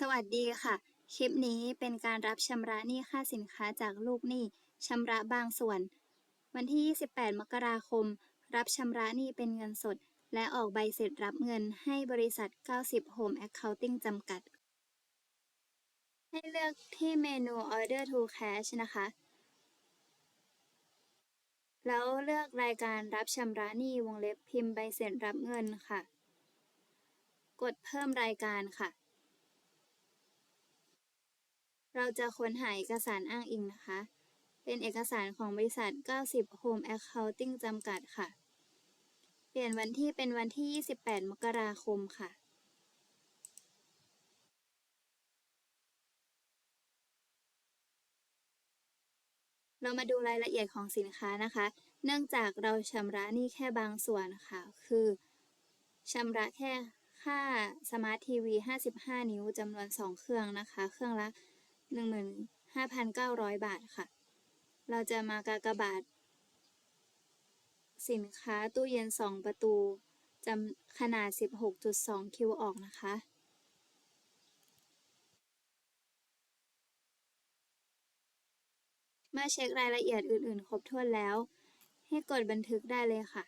สวัสดีค่ะ คลิปนี้เป็นการรับชำระหนี้ค่าสินค้าจากลูกหนี้ชำระบางส่วน วันที่ 28 มกราคม รับชำระหนี้เป็นเงินสด และออกใบเสร็จรับเงินให้บริษัท 90 Home Accounting จำกัด ให้เลือกที่เมนู Order to Cash นะคะ แล้วเลือกรายการรับชำระหนี้วงเล็บพิมพ์ใบเสร็จรับเงินค่ะ กดเพิ่มรายการค่ะ เราจะค้นหาเอกสารอ้างอิงนะคะ เป็นเอกสารของบริษัท 90 Home Accounting จำกัดค่ะ เปลี่ยนวันที่เป็นวันที่ 28 มกราคมค่ะเรามาดูรายละเอียดของสินค้านะคะ เนื่องจากเราชำระหนี้แค่บางส่วนค่ะ คือชำระแค่ค่าสมาร์ททีวี 55 นิ้วจำนวน 2 เครื่องนะคะ เครื่องละ 15,900 บาทค่ะ เราจะมากากบาท สินค้าตู้เย็น 2 ประตูจำขนาด 16.2 คิวออกนะคะเมื่อเช็ครายละเอียดอื่นๆ ครบถ้วนแล้ว ให้กดบันทึกได้เลยค่ะ